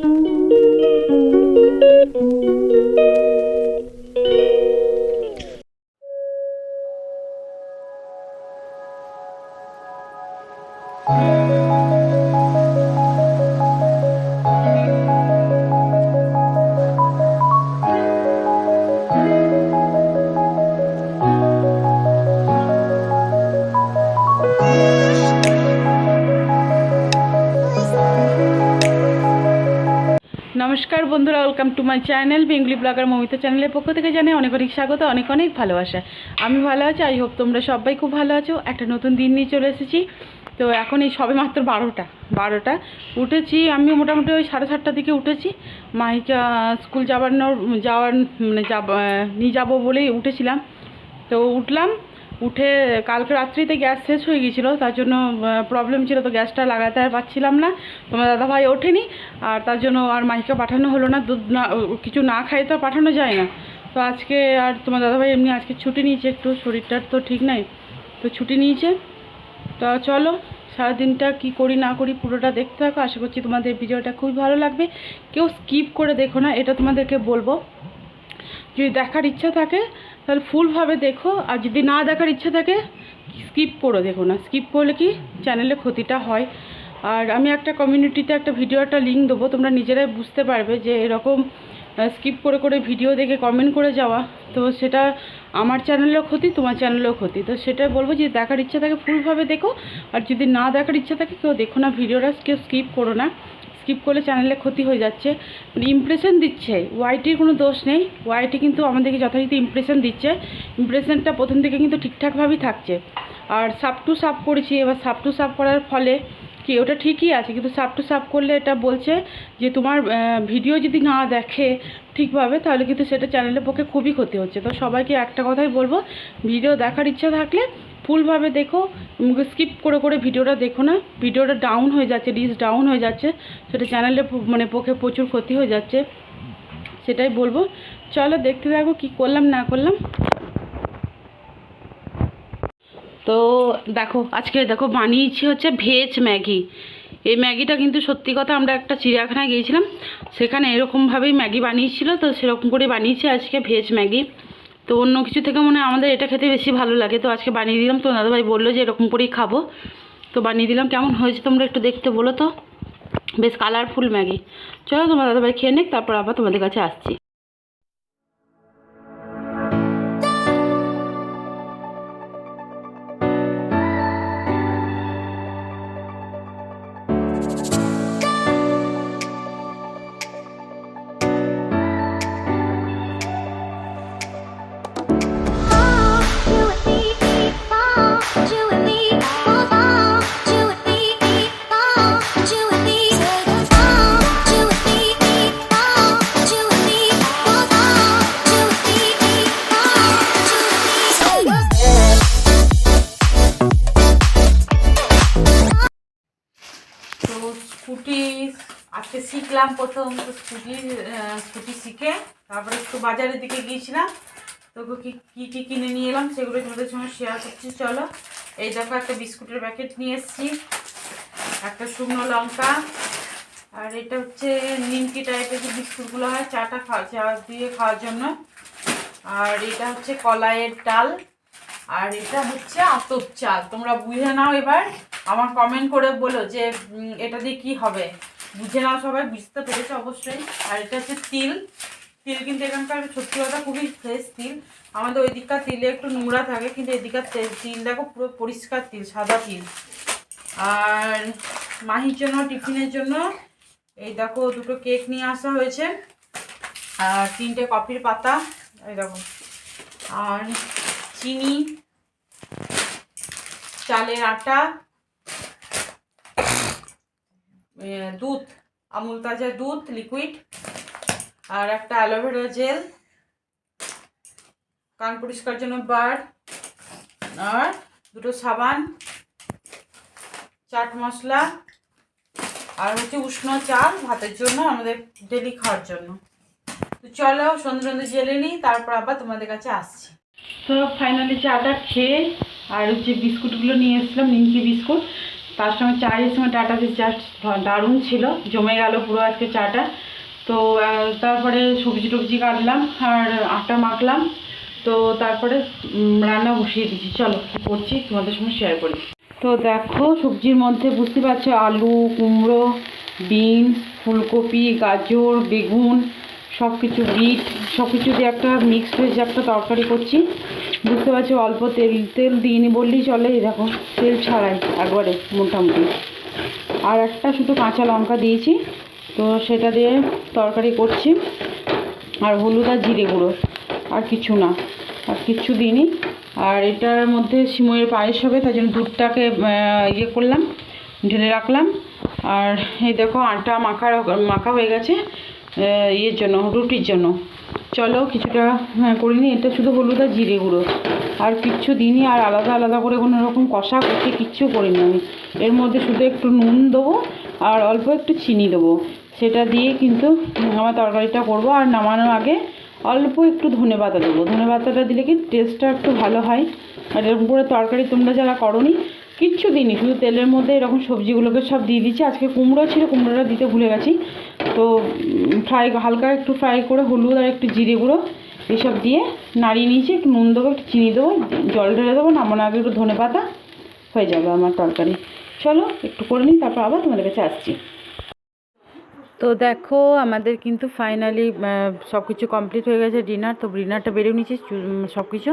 Thank you. বন্ধুরা welcome to my channel Bengali blogger Mamita চ্যানেলের পক্ষ থেকে জানাই অনেক অনেক স্বাগত, অনেক অনেক ভালোবাসা। আমি ভালো আছি আই হোপ তোমরা সবাই খুব ভালো আছো। একটা নতুন দিন নিয়ে চলে এসেছি। তো এখন এই সবে মাত্র বারোটা বারোটা। উঠেছি আমি মোটামুটি ওই সাড়ে সাতটার দিকে উঠেছি। মাহিকা স্কুল যাবার যাওয়ার মানে যাব নিয়ে যাব বলেই উঠেছিলাম। তো উঠলাম উঠে কালকে রাত্রিতে গ্যাস শেষ হয়ে গিয়েছিল, তার জন্য প্রবলেম ছিল তো গ্যাসটা লাগাতে আর পাচ্ছিলাম না। তোমার দাদাভাই ওঠেনি, আর তার জন্য আর মাইকে পাঠানো হলো না, দুধ না, কিছু না খাই তো পাঠানো যায় না। তো আজকে আর তোমার দাদাভাই এমনি আজকে ছুটি নিয়েছে একটু, শরীরটার তো ঠিক নাই, তো ছুটি নিয়েছে। তো চলো, সারাদিনটা কি করি না করি পুরোটা দেখতে থাকো, আশা করছি তোমাদের ভিডিওটা খুবই ভালো লাগবে। কেউ স্কিপ করে দেখো না, এটা তোমাদেরকে বলব। যদি দেখার ইচ্ছা থাকে, তাহলে ফুলভাবে দেখো। আর যদি না দেখার ইচ্ছা থাকে স্কিপ করো। দেখো না স্কিপ করলে কি? চ্যানেলে ক্ষতিটা হয়। আর আমি একটা কমিউনিটিতে একটা ভিডিও একটা লিঙ্ক দেবো। তোমরা নিজেরাই বুঝতে পারবে যে এরকম স্কিপ করে করে ভিডিও দেখে কমেন্ট করে যাওয়া, তো সেটা আমার চ্যানেলেও ক্ষতি, তোমার চ্যানেলেও ক্ষতি। তো সেটাই বলব যে দেখার ইচ্ছা থাকে ফুলভাবে দেখো। আর যদি না দেখার ইচ্ছা থাকে, কেউ দেখো না ভিডিওটা কেউ স্কিপ করো না। স্কিপ করলে চ্যানেলে ক্ষতি হয়ে যাচ্ছে। ইমপ্রেশন দিচ্ছে। ওয়াইটির কোনো দোষ নেই। ওয়াইটি কিন্তু আমাদেরকে যথারীতি ইমপ্রেশন দিচ্ছে। ইমপ্রেশনটা প্রথম থেকে কিন্তু ঠিকঠাকভাবেই থাকছে। আর সাপ টু সাপ করেছি। এবার সাপ টু সাপ করার ফলে কি, ওটা ঠিকই আছে, কিন্তু সাপ টু সাপ করলে এটা বলছে যে তোমার ভিডিও যদি না দেখে ঠিকভাবে, তাহলে কিন্তু সেটা চ্যানেলের পক্ষে খুবই ক্ষতি হচ্ছে। তো সবাইকে একটা কথাই বলব ভিডিও দেখার ইচ্ছা থাকলে ফুলভাবে দেখো স্কিপ করে করে ভিডিওটা দেখো না। ভিডিওটা ডাউন হয়ে যাচ্ছে রিচ ডাউন হয়ে যাচ্ছে, সেটা চ্যানেলের মানে পক্ষে প্রচুর ক্ষতি হয়ে যাচ্ছে। সেটাই বলব। চলো দেখতে থাকো, কী করলাম, না করলাম। তো দেখো, আজকে দেখো বানিয়েছি হচ্ছে ভেজ ম্যাগি। এই ম্যাগিটা কিন্তু সত্যি কথা আমরা একটা চিড়িয়াখানায় গিয়েছিলাম, সেখানে এরকমভাবেই ম্যাগি বানিয়েছিল, তো সেরকম করে বানিয়েছি আজকে ভেজ ম্যাগি। তো অন্য কিছু থেকে মনে আমাদের এটা খেতে বেশি ভালো লাগে, তো আজকে বানিয়ে দিলাম। তো দাদাভাই বলল যে এরকম করেই খাব। তো বানিয়ে দিলাম, কেমন হয়েছে তোমরা একটু দেখতে বলো তো। বেশ কালারফুল ম্যাগি। চলো তোমার দাদাভাই খেয়ে নিক, তারপর আবার তোমাদের কাছে আসছি। আজকে শিখলাম প্রথম তো স্কুটি স্কুটি শিখে, তারপরে একটু বাজারের দিকে গিয়েছিলাম। তো কি, কী কী কিনে নিয়ে এলাম সেগুলো তোমাদের সঙ্গে শেয়ার করছি, চলো। এই দেখো একটা বিস্কুটের প্যাকেট নিয়ে এসেছি, একটা শুকনো লঙ্কা, আর এটা হচ্ছে নিমকি টাইপের যে বিস্কুটগুলো হয়, চাটা খাওয়া, চা দিয়ে খাওয়ার জন্য। আর এটা হচ্ছে কলাইয়ের ডাল, আর এটা হচ্ছে আতপ চাল। তোমরা বুঝে নাও এবার, আমার কমেন্ট করে বলো যে এটা দিয়ে কি হবে। বুঝে নাও সবাই, বুঝতে পেরেছ অবশ্যই। আর এটা হচ্ছে তিল। তিল কিন্তু এখানকার, সত্যি কথা, খুবই ফ্রেশ তিল। আমাদের ওই দিককার তিলে একটু নোংরা থাকে, কিন্তু এদিকার তে- তিল দেখো, পুরো পরিষ্কার তিল, সাদা তিল। আর মাহির জন্য, টিফিনের জন্য, এই দেখো, দুটো কেক নিয়ে আসা হয়েছে। আর তিনটে কফির পাতা, এই দেখো। আর চিনি, চালের আটা দুধ, আমুল তাজা দুধ লিকুইড আর একটা অ্যালোভেরা জেল, কান পরিষ্কার জন্য বার, আর দুটো সাবান, চাট মশলা, আর হচ্ছে উষ্ণ চাল ভাতের জন্য, আমাদের ডেলি খাওয়ার জন্য। তো চলো সন্ধ্যে সন্ধ্যে জেলে নিই, তারপর আবার তোমাদের কাছে আসছি। তো ফাইনালি চাটা খেয়ে, আর হচ্ছে বিস্কুটগুলো নিয়ে এসেছিলাম, নিমকি বিস্কুট। তার সঙ্গে চায়ের সঙ্গে চাটা জাস্ট দারুণ ছিল। জমে গেল পুরো আজকে চাটা। তো তারপরে সবজি টবজি কাটলাম আর আটা মাখলাম। তো, তারপরে রান্না বসিয়ে দিচ্ছি চলো, কী করছি তোমাদের সঙ্গে শেয়ার করি। তো দেখো, সবজির মধ্যে বুঝতে পারছ, আলু, কুমড়ো, বিনস, ফুলকপি, গাজর, বেগুন সব কিছু বিট সব কিছু দিয়ে একটা মিক্সড ভেজ একটা তরকারি করছি। বুঝতে পারছ, অল্প তেল তেল দিইনি বললেই চলে দেখো, তেল ছাড়াই একবারে মোটামুটি। আর একটা শুধু কাঁচা লঙ্কা দিয়েছি, তো সেটা দিয়ে তরকারি করছি, আর হলুদ আর জিরে গুঁড়ো, আর কিছু না, আর কিচ্ছু দিইনি। আর এটার মধ্যে সিমইয়ের পায়েস হবে তাই জন্য দুধটাকে ইয়ে করলাম, ঢেলে রাখলাম। আর এই দেখো, আটা মাখা মাখা হয়ে গেছে ইয়ের জন্য, রুটির জন্য। চলো কিছুটা হ্যাঁ, করিনি এটা শুধু হলুদ আর জিরে গুঁড়ো। আর কিচ্ছু দিইনি আর আলাদা আলাদা করে কোনো রকম কষা করতে কিচ্ছু করিনি আমি। এর মধ্যে শুধু একটু নুন দেবো আর অল্প একটু চিনি দেবো। সেটা দিয়ে কিন্তু আমার তরকারিটা করব আর নামানোর আগে অল্প একটু ধনে পাতা দেবো। ধনে পাতাটা দিলে কি টেস্টটা একটু ভালো হয়। আর এরকম করে তরকারি তোমরা যারা করনি কিচ্ছু দিইনি, শুধু তেলের মধ্যে এরকম সবজিগুলোকে সব দিয়ে দিচ্ছি আজকে কুমড়ো ছিল, কুমড়োটা দিতে ভুলে গেছি। তো ফ্রাই, হালকা একটু ফ্রাই করে হলুদ আর একটু জিরে গুঁড়ো এসব দিয়ে নাড়িয়ে নিয়েছি, একটু নুন দেবো, একটু চিনি দেবো, জল ঢেলে দেবো নামানোর আগে একটু ধনে পাতা, হয়ে যাবে আমার তরকারি। চলো, একটু করে নিই, তারপর আবার তোমাদের কাছে আসছি। তো দেখো, আমাদের কিন্তু ফাইনালি সব কিছু কমপ্লিট হয়ে গেছে ডিনার তো ডিনারটা বেরিয়ে নিয়েছি সব কিছু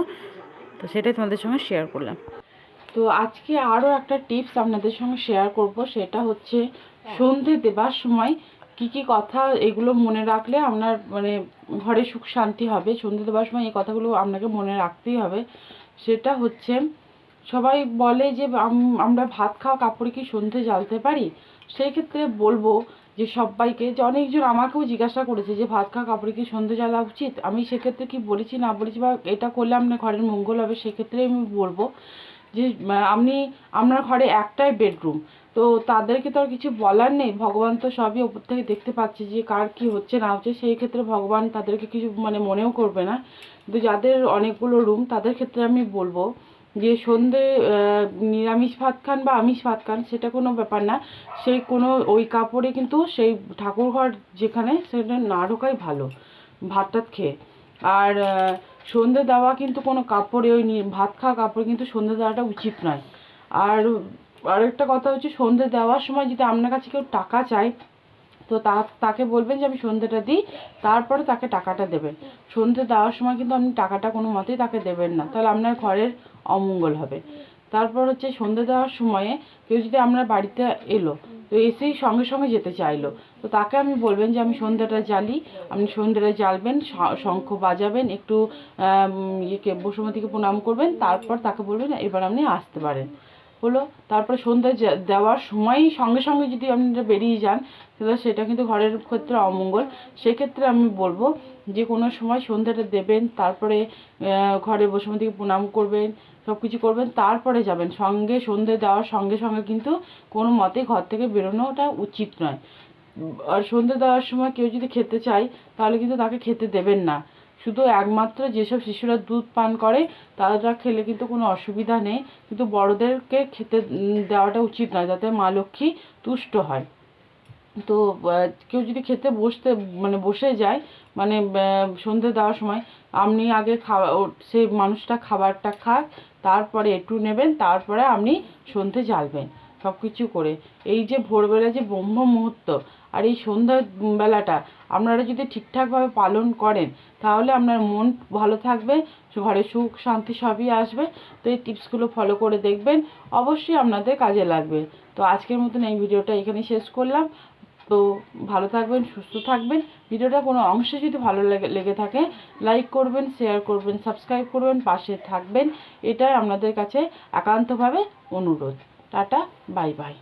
তো সেটাই তোমাদের সঙ্গে শেয়ার করলাম। তো আজকে আরও একটা টিপস আপনাদের সঙ্গে শেয়ার করব। সেটা হচ্ছে সন্ধে দেবার সময় কি কি কথা এগুলো মনে রাখলে আপনার মানে ঘরে সুখ শান্তি হবে। সন্ধে দেবার সময় এই কথাগুলো আপনাকে মনে রাখতেই হবে। সেটা হচ্ছে সবাই বলে যে আমরা ভাত খাওয়া কাপড়ে কি সন্ধে জ্বালতে পারি? সেই ক্ষেত্রে বলব যে সবাইকে যে অনেকজন আমাকেও জিজ্ঞাসা করেছে যে ভাত খাওয়া কাপড়ে কি সন্ধে জ্বালা উচিত? আমি সেক্ষেত্রে কি বলেছি না বলেছি বা এটা করলে আপনার ঘরের মঙ্গল হবে সেক্ষেত্রে আমি বলব যে আপনি আপনার ঘরে একটাই বেডরুম। তো তাদেরকে তো আর কিছু বলার নেই। ভগবান তো সবই ওপর থেকে দেখতে পাচ্ছে যে, কার কি হচ্ছে, না হচ্ছে। সেই ক্ষেত্রে ভগবান তাদেরকে কিছু মানে মনেও করবে না। কিন্তু যাদের অনেকগুলো রুম, তাদের ক্ষেত্রে আমি বলব যে, সন্ধে নিরামিষ ভাত খান বা আমিষ ভাত খান, সেটা কোনো ব্যাপার না। সেই কোনো, ওই কাপড়ে কিন্তু সেই ঠাকুর ঘর যেখানে, সেটা না ঢোকাই ভালো ভাত টাত খেয়ে। আর সন্ধে দেওয়া কিন্তু কোনো কাপড়ে, ওই নিয়ে ভাত খাওয়া কাপড়ে কিন্তু সন্ধে দেওয়াটা উচিত নয়। আর আরেকটা কথা হচ্ছে, সন্ধে দেওয়ার সময় যদি আপনার কাছে কেউ টাকা চায়, তো তা, তাকে বলবেন যে, আমি সন্ধেটা দিই, তারপরে তাকে টাকাটা দেবেন। সন্ধে দেওয়ার সময় কিন্তু আপনি টাকাটা কোনো মতেই তাকে দেবেন না। তাহলে আপনার ঘরের অমঙ্গল হবে। তারপর হচ্ছে সন্ধে দেওয়ার সময়ে কেউ যদি আপনার বাড়িতে এলো, তো এসেই সঙ্গে সঙ্গে যেতে চাইলো। তো তাকে আমি বলবেন যে, আমি সন্ধ্যাটা জ্বালি, আপনি সন্ধ্যাটা জ্বালবেন শঙ্খ বাজাবেন, একটু ইয়েকে, বসুমতীকে প্রণাম করবেন, তারপর তাকে বলবেন এবার আপনি আসতে পারেন। হলো, তারপরে সন্ধ্যা দেওয়ার সময়ই সঙ্গে সঙ্গে যদি আপনি বেরিয়ে যান তাহলে সেটা কিন্তু ঘরের ক্ষেত্রে অমঙ্গল। সেক্ষেত্রে আমি বলব যে, কোনো সময় সন্ধ্যাটা দেবেন, তারপরে ঘরে বসুমতীকে প্রণাম করবেন সব কিছু করবেন, তারপরে যাবেন। সঙ্গে সন্ধে দেওয়ার সঙ্গে সঙ্গে কিন্তু কোনো মতে ঘর থেকে বেরোনোটা উচিত নয়। আর সন্ধে দেওয়ার সময় কেউ যদি খেতে চায়, তাহলে কিন্তু তাকে খেতে দেবেন না। শুধু একমাত্র যেসব শিশুরা দুধ পান করে, তারা খেলে কিন্তু কোনো অসুবিধা নেই। কিন্তু বড়দেরকে খেতে দেওয়াটা উচিত নয়, যাতে মা লক্ষ্মী তুষ্ট হয়। তো কেউ যদি খেতে বসতে মানে বসে যায় মানে সন্ধে দেওয়ার সময়, আপনি আগে খাওয়া সেই মানুষটা খাবারটা খাক, তারপরে একটু নেবেন, তারপরে আপনি সন্ধে জ্বালবেন সব কিছু করে। এই যে ভোরবেলা যে ব্রহ্ম মুহূর্ত, আর এই সন্ধ্যা বেলাটা, আপনারা যদি ঠিকঠাকভাবে পালন করেন, তাহলে আপনার মন ভালো থাকবে, ঘরে সুখ, শান্তি সবই আসবে। তো এই টিপসগুলো ফলো করে দেখবেন, অবশ্যই আপনাদের কাজে লাগবে। তো আজকের মতন এই ভিডিওটা এখানে শেষ করলাম। তো ভালো থাকবেন, সুস্থ থাকবেন। ভিডিওটা কোনো অংশে যদি ভালো লেগে লেগে থাকে লাইক করবেন শেয়ার করবেন সাবস্ক্রাইব করবেন, পাশে থাকবেন। এটাই আপনাদের কাছে একান্তভাবে অনুরোধ। Tata bye by